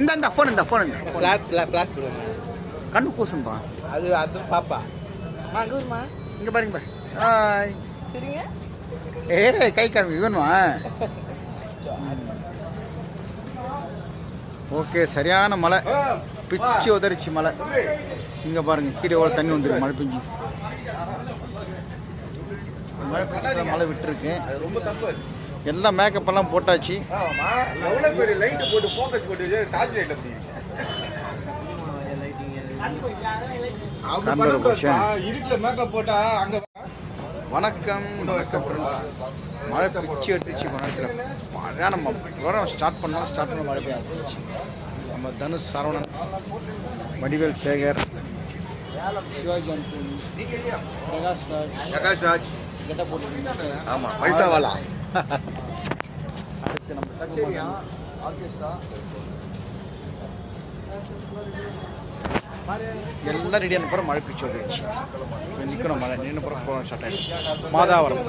இந்த இந்த ஃபோன் இந்த ஃபோன் இந்த. ஃப்ளாஷ் ஃப்ளாஷ் கொடுங்க கண்ணு கூசும்பா. அது அது பாப்பா. வருமா இங்கே பாருங்க பாரு. ஹாய் சரிங்க. ஏ கை காமி இவனுமா? ஓகே சரியான மழை. பிச்சு உதறிச்சு மழை. இங்கே பாருங்க கீழே எவ்வளோ தண்ணி வந்துருக்கு மழை பெஞ்சு. மழை மழை விட்டுருக்கு. ரொம்ப தப்பு. எல்லாம் மேக்கப் எல்லாம் போட்டாச்சு. வணக்கம் வணக்கம் ஃப்ரெண்ட்ஸ் மழை பிச்சு எடுத்துச்சு வணக்கத்தில். மழை நம்ம வரோம் ஸ்டார்ட் பண்ணோம். ஸ்டார்ட் பண்ண மழை பெய்ய ஆரம்பிச்சு. நம்ம தனுஷ் சரவணன் வடிவேல் சேகர் சிவாஜி பிரகாஷ் ராஜ் பிரகாஷ் ராஜ். கெட்ட போட்டு ஆமா பைசா வாலா அடுத்து நம்ம கச்சேரியா? ஆர்கெஸ்ட்ரா? எல்லாம் ரெடியான பிறகு மழை பிச்சு வந்துருச்சு நிற்கணும் மழை. நின்று பிறகு ஸ்டார்ட் மாதாவரம்.